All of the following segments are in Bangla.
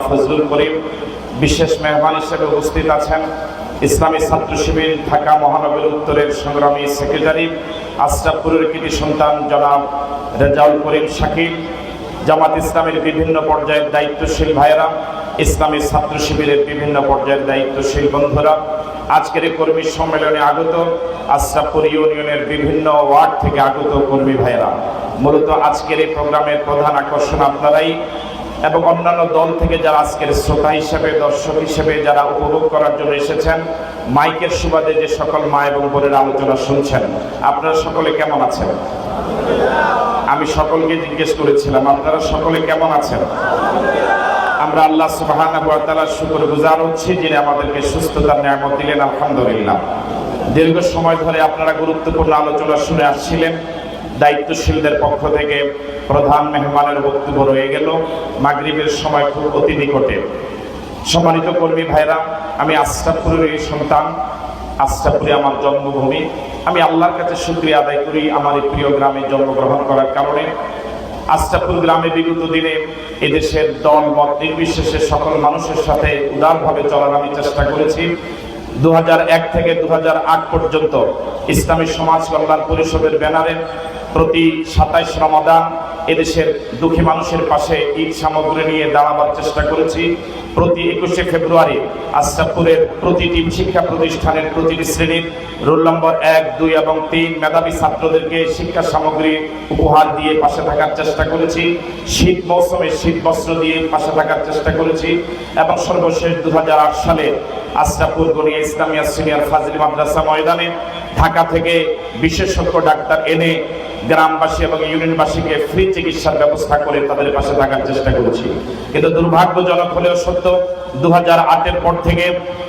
ফজলুল করিম বিশেষ মেহমান হিসেবে উপস্থিত আছেন। ইসলামী ছাত্র শিবির ঢাকা মহানগর উত্তরের সংগ্রামী সেক্রেটারি আশরাফপুরের কৃতি সন্তান জনাব রেজাউল করিম শাকিল, জামাত ইসলামের বিভিন্ন পর্যায়ের দায়িত্বশীল ভাইয়েরা, ইসলামী ছাত্র শিবিরের বিভিন্ন পর্যায়ের দায়িত্বশীল বন্ধুরা, আজকের এই কর্মী সম্মেলনে আগত আশরাফপুর ইউনিয়নের বিভিন্ন ওয়ার্ড থেকে আগত কর্মী ভাইয়েরা। মূলত আজকের এই প্রোগ্রামের প্রধান আকর্ষণ আপনারাই। এবং অন্যান্য দল থেকে যারা আজকের শ্রোতা হিসেবে, দর্শক হিসেবে যারা উপভোগ করার জন্য এসেছেন, মাইকের সুবাদে যে সকল মা এবং বোনের আলোচনা শুনছেন, আপনারা সকলে কেমন আছেন? আমি সকলকে জিজ্ঞেস করেছিলাম, আপনারা সকলে কেমন আছেন? আমরা আল্লাহ তাআলার শুকর গুজার হচ্ছি, যিনি আমাদেরকে সুস্থতার নিয়ামত দিলেন, আলহামদুলিল্লাহ। দীর্ঘ সময় ধরে আপনারা গুরুত্বপূর্ণ আলোচনা শুনে আসছিলেন। দায়িত্বশীলদের পক্ষ থেকে প্রধান মেহমানের বক্তব্য রয়ে গেল। মাগরিবের সময় খুব অতি নিকটে। সম্মানিত কর্মী ভাইরা, আমি আশরাফপুরের এই সন্তান। আশরাফপুরে আমার জন্মভূমি। আমি আল্লাহর কাছে শুক্রিয়া আদায় করি আমার এই প্রিয় গ্রামে জন্মগ্রহণ করার কারণে। আশরাফপুর গ্রামে বিগত দিনে এদেশের দল, মত নির্বিশেষে সকল মানুষের সাথে উদারভাবে চলার আমি চেষ্টা করেছি। দু হাজার এক থেকে দু হাজার আট পর্যন্ত ইসলামী সমাজ কল্যাণ পরিষদের ব্যানারে প্রতি সাতাইশ রমাদান এদেশের দুঃখী মানুষের পাশে ঈদ সামগ্রী নিয়ে দাঁড়াবার চেষ্টা করেছি। প্রতি একুশে ফেব্রুয়ারি আশরাফপুরের প্রতিটি শিক্ষা প্রতিষ্ঠানের প্রতিটি শ্রেণির রোল নম্বর এক, দুই এবং তিন মেধাবী ছাত্রদেরকে শিক্ষা সামগ্রী উপহার দিয়ে পাশে থাকার চেষ্টা করেছি। শীত মৌসুমে শীত বস্ত্র দিয়ে পাশে থাকার চেষ্টা করেছি এবং সর্বশেষ দু হাজার আট সালে আশরাফপুর গনিয়া ইসলামিয়া সিনিয়র ফাজিল মাদ্রাসা ময়দানে ঢাকা থেকে বিশেষজ্ঞ ডাক্তার এনে গ্রামবাসী এবং ইউনিয়নবাসীকে ফ্রি চিকিৎসার ব্যবস্থা করে তাদের পাশে থাকার চেষ্টা করেছি। কিন্তু দুর্ভাগ্যজনক হলেও সত্য দু হাজার আটের পর থেকে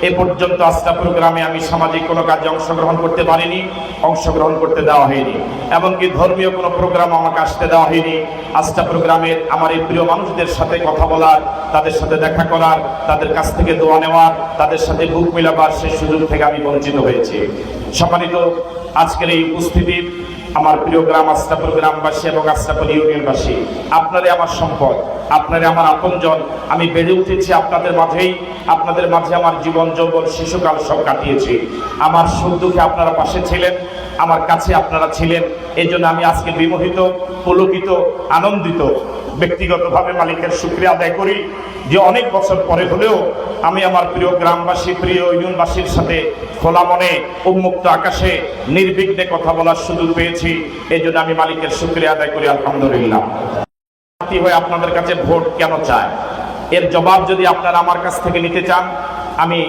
এ পর্যন্ত আস্তাপুর গ্রামে আমি সামাজিক কোনো কাজে অংশগ্রহণ করতে পারিনি, অংশগ্রহণ করতে দেওয়া হয়নি। এমনকি ধর্মীয় কোনো প্রোগ্রাম আমাকে আসতে দেওয়া হয়নি। আস্তাপুর গ্রামের আমার এই প্রিয় মানুষদের সাথে কথা বলার, তাদের সাথে দেখা করার, তাদের কাছ থেকে দোয়া নেওয়ার, তাদের সাথে বুক মিলাবার সেই সুযোগ থেকে আমি বঞ্চিত হয়েছি। সম্মানিত আজকের এই উপস্থিতি আমার প্রিয় গ্রাম আস্তাপুর গ্রামবাসী এবং আস্তাপুর ইউনিয়নবাসী আপনারে আমার সম্পদ আপনারে আমার আপনজন। আমি বেড়ে উঠেছি আপনাদের মাঝেই, আপনাদের মাঝে আমার জীবন যৌবন শিশুকাল সব কাটিয়েছি। আমার সুখ দুঃখে আপনারা পাশে ছিলেন, আমার কাছে আপনারা ছিলেন। এই জন্য আমি আজকে বিমোহিত, পুলকিত, আনন্দিত, ব্যক্তিগতভাবে মালিকের শুক্রিয়া আদায় করি যে অনেক বছর পরে হলেও আমি আমার প্রিয় গ্রামবাসী, প্রিয় ইউনিয়নবাসীর সাথে খোলা মনে, উন্মুক্ত আকাশে নির্বিঘ্নে কথা বলার সুযোগ পেয়েছি। এই জন্য আমি মালিকের শুক্রিয়া আদায় করি, আলহামদুলিল্লাহ। হয়ে আপনাদের কাছে ভোট কেন চায় এর জবাব যদি আপনারা আমার কাছ থেকে নিতে চান, আমি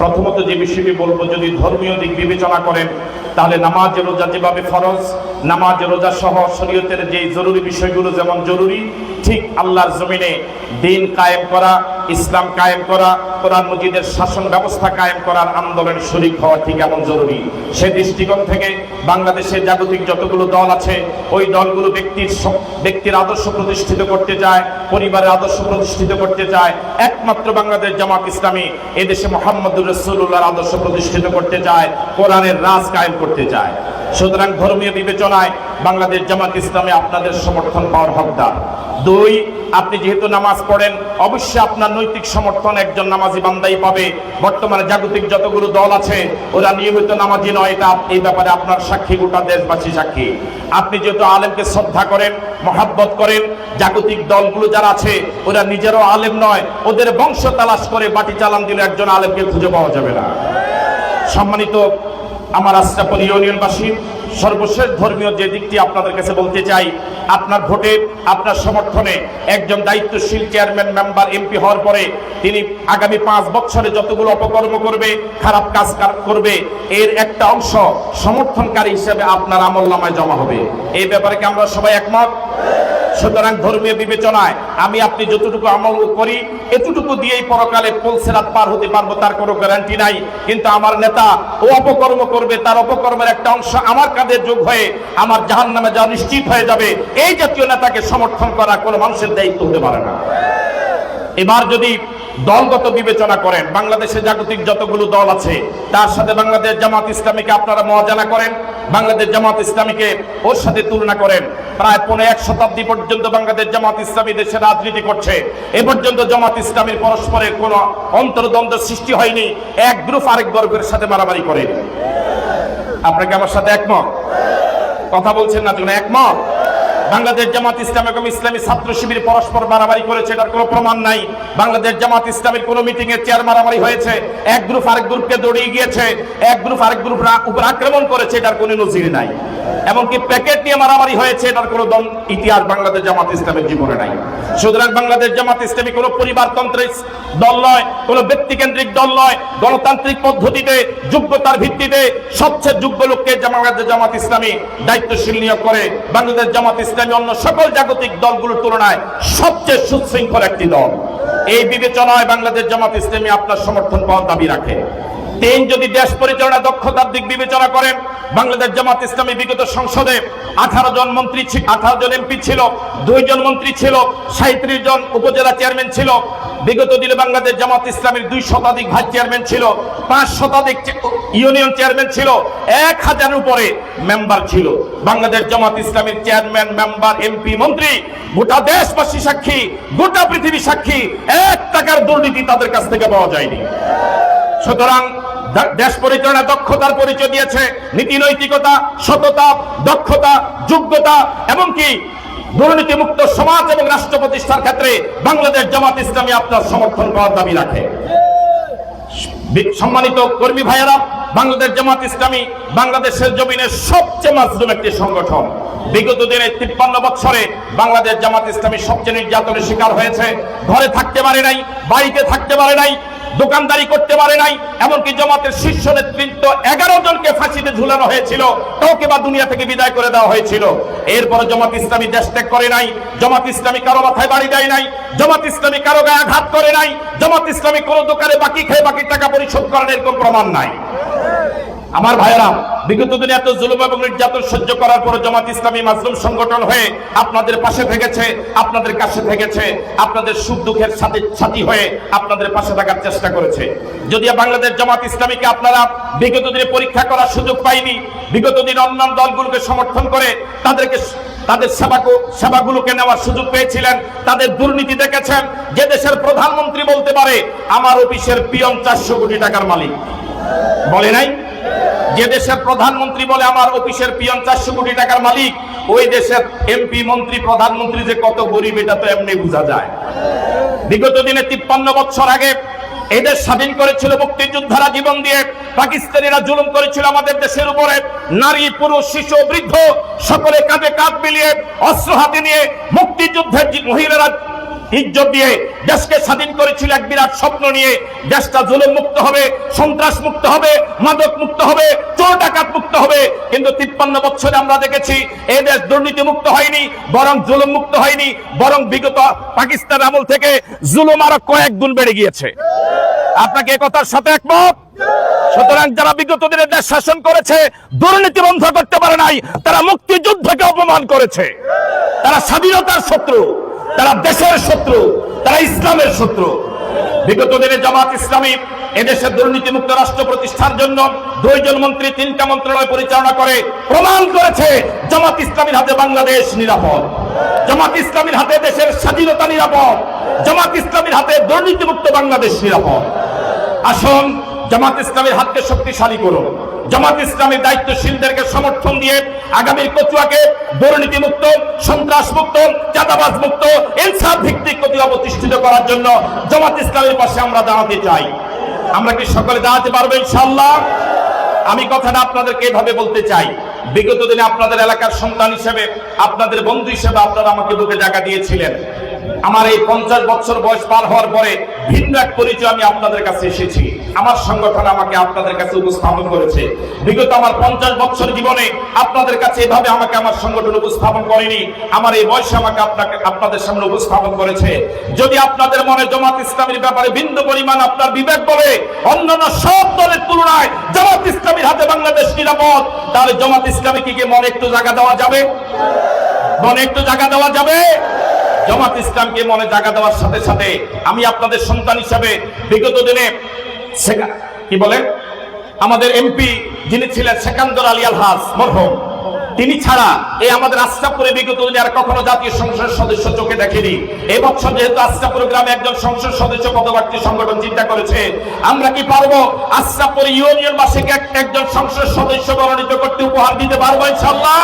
প্রথমত যে বিষয়টি বলব, যদি ধর্মীয় দিক বিবেচনা করেন তাহলে নামাজ রোজা যেভাবে ফরজ নামাজ রোজা সহ শরীয়তের যে জরুরি বিষয়গুলো যেমন জরুরি, ঠিক আল্লাহর জমিনে দিন কায়েম করা, ইসলাম কায়েম করা, কোরআন মজিদের শাসন ব্যবস্থা কায়েম করার আন্দোলনের শরিক হওয়া ঠিক এমন জরুরি। সে দৃষ্টিকোণ থেকে বাংলাদেশে জাগতিক যতগুলো দল আছে, ওই দলগুলো ব্যক্তির ব্যক্তির আদর্শ প্রতিষ্ঠিত করতে চায়, পরিবারের আদর্শ প্রতিষ্ঠিত করতে চায়, একমাত্র বাংলাদেশ জামাত ইসলামী এদেশে মোহাম্মদুর রসুল্লাহর আদর্শ প্রতিষ্ঠিত করতে চায়, কোরআনের রাজ কায়েম করতে চায়। সুতরাং ধর্মীয় বিবেচনায় বাংলাদেশ জামাত ইসলামে আপনাদের সমর্থন পাওয়ার হকদার। দুই, আপনি যেহেতু নামাজ পড়েন, অবশ্যই আপনার নৈতিক সমর্থন একজন নামাজি বান্দাই পাবে। বর্তমানে জাগতিক যতগুলো দল আছে, ওরা নিয়মিত নামাজি নয়, এটা এই ব্যাপারে আপনার সাক্ষী গোটা দেশবাসী সাক্ষী। আপনি যেহেতু আলেমকে শ্রদ্ধা করেন, মহাব্বত করেন, জাগতিক দলগুলো যারা আছে, ওরা নিজেরও আলেম নয়, ওদের বংশ তালাশ করে বাটি চালান দিলে একজন আলেমকে খুঁজে পাওয়া যাবে না। সম্মানিত আমার আশরাফুল ইউনিয়নবাসী, সর্বশেষ ধর্মীয় যে দিকটি আপনাদের কাছে বলতে চাই, আপনার ভোটে, আপনার সমর্থনে একজন দায়িত্বশীল চেয়ারম্যান মেম্বার এমপি হওয়ার পরে তিনি আগামী পাঁচ বছরে যতগুলো অপকর্ম করবে, খারাপ কাজ কার- করবে, এর একটা অংশ সমর্থনকারী হিসেবে আপনার আমল নামায় জমা হবে। এই ব্যাপারে কি আমরা সবাই একমত? সুতরাং ধর্মীয় বিবেচনায় আমি আপনি যতটুকু আমল করি, এতটুকু দিয়েই পরকালে পলসেরাত পার হতে পারব, তার কোনো গ্যারান্টি নাই। কিন্তু আমার নেতা, ও অপকর্ম করবে, তার অপকর্মের একটা অংশ আমার কাঁধে যোগ হয়ে আমার জাহান নামে যা নিশ্চিত হয়ে যাবে। এই জাতীয় নেতাকে সমর্থন করা কোনো মানুষের দায়িত্ব হতে পারে না। এবার যদি দলগত বিবেচনা করেন। বাংলাদেশে জাগতিক যতগুলো দল আছে, তার সাথে বাংলাদেশ জামাত ইসলামীকে আপনারা মহাজানা করেন, বাংলাদেশ জামাত ইসলামীকে ওর সাথে তুলনা করেন। প্রায় পনেরো এক শতাব্দী পর্যন্ত বাংলাদেশ জামাত ইসলামী দেশে রাজনীতি করছে। এ পর্যন্ত জামাত ইসলামীর পরস্পরের কোনো অন্তর্দ্বন্দ্ব সৃষ্টি হয়নি, এক গ্রুপ আরেক বর্গের সাথে মারামারি করে। আপনাকে আমার সাথে একমত? কথা বলছেন না তুমি একমত? বাংলাদেশ জামাত ইসলাম এবং ইসলামী ছাত্র শিবির পরস্পর মারামারি করেছে, এটার কোনো প্রমাণ নাই। বাংলাদেশ জামাত ইসলামের কোনো মিটিং এর চেয়ার মারামারি হয়েছে, এক গ্রুপ আরেক গ্রুপকে দৌড়িয়ে গিয়েছে, এক গ্রুপ আরেক গ্রুপ উপর আক্রমণ করেছে, এটার কোনো নজির নাই। এমনকি প্যাকেট নিয়ে মারামারি হয়েছে, এটার কোনো দম ইতিহাস বাংলাদেশ জামাত ইসলামের জীবনে নাই। সুতরাং বাংলাদেশ জামাত ইসলামী কোনো পরিবারতন্ত্রের দল নয়, কোনো ব্যক্তিকেন্দ্রিক দল নয়, গণতান্ত্রিক পদ্ধতিতে, যোগ্যতার ভিত্তিতে সবচেয়ে যোগ্য লোককে বাংলাদেশ জামাত ইসলামী দায়িত্বশীল নিয়োগ করে। বাংলাদেশ জামাত ইসলামী অন্য সকল জাগতিক দলগুলোর তুলনায় সবচেয়ে সুশৃঙ্খল একটি দল। এই বিবেচনায় বাংলাদেশ জামাত ইসলামী আপনার সমর্থন পাওয়ার দাবি রাখে। তিন যদি দেশ পরিচালনা, দক্ষতার দিক বিবেচনা করেন, বাংলাদেশ জামাত ইসলামী বিগত সংসদে আঠারো জন মন্ত্রী ছিল আঠারো জন এমপি ছিল দুইজন মন্ত্রী ছিল সাঁত্রিশ জন উপজেলা চেয়ারম্যান ছিল। বিগত দিনে বাংলাদেশ জামাত ইসলামের দুই শতাধিক ভাইস চেয়ারম্যান ছিল, পাঁচ শতাধিক ইউনিয়ন চেয়ারম্যান ছিল, এক হাজার উপরে মেম্বার ছিল। বাংলাদেশ জামাত ইসলামের চেয়ারম্যান, মেম্বার, এমপি, মন্ত্রী, গোটা দেশবাসী সাক্ষী, গোটা পৃথিবী সাক্ষী, এক টাকার দুর্নীতি তাদের কাছ থেকে পাওয়া যায়নি। সুতরাং দেশ পরিচালনা দক্ষতার পরিচয় দিয়েছে। নীতি, নৈতিকতা, সততা, দক্ষতা, যোগ্যতা এমনকি দুর্নীতিমুক্ত সমাজ এবং রাষ্ট্র প্রতিষ্ঠার ক্ষেত্রে বাংলাদেশ জামাত ইসলামী আপনার সমর্থন করার দাবি রাখে। সম্মানিত কর্মী ভাইয়েরা, বাংলাদেশ জামাত ইসলামী বাংলাদেশের জমিনের সবচেয়ে মাজলুম একটি সংগঠন। বিগত দিনে তিপ্পান্ন বছরে বাংলাদেশ জামাত ইসলামী সবচেয়ে নির্যাতনের শিকার হয়েছে। ঘরে থাকতে পারে নাই, বাড়িতে থাকতে পারে নাই দোকানদারি করতে পারে নাই, এমনকি জমাতের শীর্ষ নেতৃত্ব এগারো জনকে ফাঁসিতে ঝুলানো হয়েছিল কাউকে বা দুনিয়া থেকে বিদায় করে দেওয়া হয়েছিল। এরপরে জমাত ইসলামী দেশ ত্যাগ করে নাই, জমাত ইসলামী কারও মাথায় বাড়ি দেয় নাই, জমাত ইসলামী কারও গায়ে আঘাত করে নাই, জমাত ইসলামী কোনো দোকানে বাকি খেয়ে বাকি টাকা পরিশোধ করার এরকম প্রমাণ নাই। আমার ভাইয়েরা, বিগত দিনে এত জুলুম এবং নির্যাতন সহ্য করার পর জামাত ইসলামী মাজলুম সংগঠন হয়ে আপনাদের পাশে থেকেছে, আপনাদের কাছে থেকেছে, আপনাদের সুখ দুঃখের সাথে সাথী হয়ে আপনাদের পাশে থাকার চেষ্টা করেছে। যদিও বাংলাদেশ জামাত ইসলামীকে আপনারা বিগত দিনে পরীক্ষা করার সুযোগ পাইনি, বিগত দিন অন্যান্য দলগুলোকে সমর্থন করে তাদেরকে তাদের সেবা সেবাগুলোকে নেওয়ার সুযোগ পেয়েছিলেন, তাদের দুর্নীতি দেখেছেন। যে দেশের প্রধানমন্ত্রী বলতে পারে, আমার অফিসের পিয়ন চারশো কোটি টাকার মালিক। বলে নাই? যে দেশের প্রধানমন্ত্রী বলে আমার অফিসের পিয়ন চারশো কোটি টাকার মালিক, ওই দেশের এমপি, মন্ত্রী, প্রধানমন্ত্রী যে কত গরিব, এটা তো এমনি বোঝা যায়। বিগত দিনে তিপ্পান্ন বছর আগে এদের স্বাধীন করেছিল মুক্তিযোদ্ধারা জীবন দিয়ে, পাকিস্তানিরা জুলুম করেছিল আমাদের দেশের উপরে, নারী, পুরুষ, শিশু, বৃদ্ধ, সকলে কাঁধে কাঁধ মিলিয়ে অস্ত্র হাতে নিয়ে মুক্তিযুদ্ধের মহিলারা ইজ্জত দিয়ে দেশকে স্বাধীন করেছিল এক বিরাট স্বপ্ন নিয়ে। দেশটা জুলুম মুক্ত হবে সন্ত্রাস মুক্ত হবে মাদক মুক্ত হবে চোর ডাকাত মুক্ত হবে। কিন্তু তিপ্পান্ন বছরে আমরা দেখেছি এই দেশ দুর্নীতি মুক্ত হয়নি, বরং জুলুম মুক্ত হয়নি, বরং বিগত পাকিস্তান আমল থেকে জুলুম আরও কয়েক গুণ বেড়ে গিয়েছে। আপনাকে এ কথার সাথে একমত? সুতরাং যারা বিগত দিনে দেশ শাসন করেছে, দুর্নীতি বন্ধ করতে পারে নাই, তারা মুক্তিযুদ্ধকে অপমান করেছে। তারা স্বাধীনতার শত্রু। তারা দেশের শত্রু, তারা ইসলামের শত্রু। বিগত দিনে জামাত ইসলামী এদেশের দুর্নীতিমুক্ত রাষ্ট্র প্রতিষ্ঠার জন্য দুইজন মন্ত্রী, তিনটা মন্ত্রণালয় পরিচালনা করে প্রমাণ করেছে জামাত ইসলামীর হাতে বাংলাদেশ নিরাপদ। জামাত ইসলামীর হাতে দেশের স্বাধীনতা নিরাপদ। জামাত ইসলামীর হাতে দুর্নীতিমুক্ত বাংলাদেশ নিরাপদ। আসুন জামাত ইসলামের হাতকে শক্তিশালী করুন। জামাত ইসলামের দায়িত্বশীলদেরকে সমর্থন দিয়ে আগামীর কচুয়াকে দুর্নীতি মুক্ত সন্ত্রাস মুক্ত চাঁদাবাজ মুক্ত ইনসাফ ভিত্তিক কচুয়া প্রতিষ্ঠিত করার জন্য জামাত ইসলামের পাশে আমরা দাঁড়াতে চাই। আমরা কি সকলে দাঁড়াতে পারব ইনশাল্লাহ আমি কথাটা আপনাদেরকে এভাবে বলতে চাই। বিগত দিনে আপনাদের এলাকার সন্তান হিসেবে, আপনাদের বন্ধু হিসেবে আপনারা আমাকে বুকে জায়গা দিয়েছিলেন। আমার এই পঞ্চাশ বছর বয়স পার হওয়ার পরে ভিন্ন এক পরিচয় আমি আপনাদের কাছে এসেছি। আমার সংগঠন আমাকে আপনাদের কাছে উপস্থাপন করেছে। বিগত আমার পঞ্চাশ বছর জীবনে আপনাদের কাছে এভাবে আমাকে আমার সংগঠন উপস্থাপন করেনি। আমার এই বয়সে আমাকে আপনাকে, আপনাদের সামনে উপস্থাপন করেছে। যদি আপনাদের মনে জামাত ইসলামের ব্যাপারে বিন্দু পরিমাণ আপনার বিবেক বলে, অন্যান্য সব দলের তুলনায় জামাত ইসলামীর হাতে বাংলাদেশ নিরাপদ, তাহলে জামাত ইসলামী কি মনে একটু জায়গা দেওয়া যাবে? মনে একটু জায়গা দেওয়া যাবে? জামাত ইসলামকে মনে জায়গা দেওয়ার সাথে সাথে আমি আপনাদের সন্তান হিসাবে বিগত দিনে কি বলে? আমাদের এমপি যিনি ছিলেন সেকান্দর আলী আলহাস মরহুম, তিনি ছাড়া এই আমাদের আশরাফপুরে বিগত দিনে আর কখনো জাতীয় সংসদ সদস্য চোখে দেখেনি। এবছর যেহেতু আশরাফপুর গ্রামে একজন সংসদ সদস্য পদপ্রার্থী সংগঠন চিন্তা করেছে, আমরা কি পারব আশরাফপুর ইউনিয়ন বাসীকে একজন সংসদ সদস্য মনোনীত করতে উপহার দিতে পারব ইনশাল্লাহ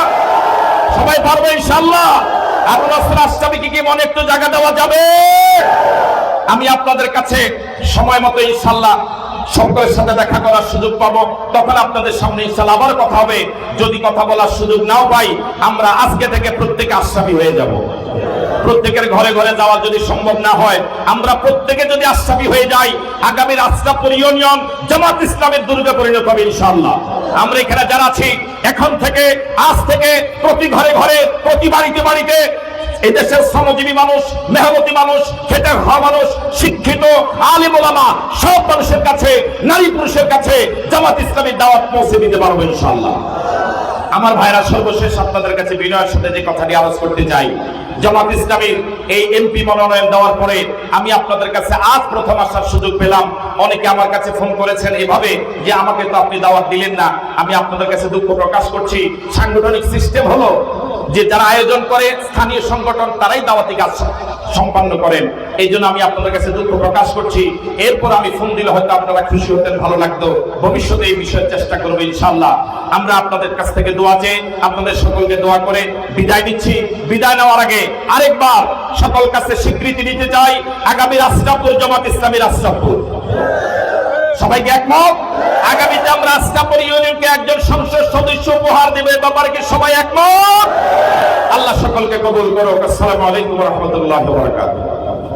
সবাই পারব ইনশাল্লাহ মনে একটু জায়গা দেওয়া যাবে? আমি আপনাদের কাছে সময় মতো ইনশাল্লাহ সকলের সাথে দেখা করার সুযোগ পাবো। তখন আপনাদের সামনে ইনশাল্লাহ আবার কথা হবে। যদি কথা বলার সুযোগ নাও পাই, আমরা আজকে থেকে প্রত্যেকে আশ্রাবি হয়ে যাব। প্রত্যেকের ঘরে ঘরে যাওয়া যদি সম্ভব না হয়, আমরা প্রত্যেকে যদি আশ্রাবি হয়ে যাই, আগামী আশরাফপুর ইউনিয়ন জামাত ইসলামের দুর্গে পরিণত হবে ইনশাল্লাহ আমরা এখানে যারা আছি, এখন থেকে, আজ থেকে প্রতি ঘরে ঘরে, প্রতি বাড়িতে বাড়িতে এই দেশের শ্রমজীবী মানুষ মেহনতি মানুষ, খেটে খাওয়া মানুষ, শিক্ষিত, আলিম ওলামা, সব মানুষের কাছে, নারী পুরুষের কাছে জামাত ইসলামের দাওয়াত পৌঁছে দিতে পারব ইনশাল্লাহ আমার ভাইরা, সর্বশেষ আপনাদের কাছে বিনয়ের সাথে যে কথাটি আলোচ করতে চাই, জামাত ইসলামীর এই এমপি মনোনয়ন দেওয়ার পরে আমি আপনাদের কাছে আজ প্রথম আসার সুযোগ পেলাম। অনেকে আমার কাছে ফোন করেছেন এভাবে যে আমাকে তো আপনি দাওয়াত দিলেন না। আমি আপনাদের কাছে দুঃখ প্রকাশ করছি। সাংগঠনিক সিস্টেম হলো যে যারা আয়োজন করে, স্থানীয় সংগঠন, তারাই দাওয়াতি কাজ সম্পন্ন করেন। এই জন্য আমি আপনাদের কাছে দুঃখ প্রকাশ করছি। এরপর আমি ফোন দিলে হয়তো আপনারা খুশি হতেন, ভালো লাগতো। ভবিষ্যতে এই বিষয়ে চেষ্টা করব ইনশাল্লাহ আমরা আপনাদের কাছ থেকে দোয়া চেয়ে, আপনাদের সকলকে দোয়া করে বিদায় দিচ্ছি বিদায় নেওয়ার আগে আরেকবার সকল কাছে স্বীকৃতি নিতে চাই, আগামী রাষ্ট্রাপুর জামাত ইসলামী রাষ্ট্রাপুর সবাইকে একমত? আগামীতে আমরা আস্তাপুর ইউনিয়নকে একজন সংসদ সদস্য উপহার দেবে ব্যাপারে কি সবাই একমত? আল্লাহ সকলকে কবুল করো আসসালামু আলাইকুম রহমতুল্লাহ বারাকাতুহু।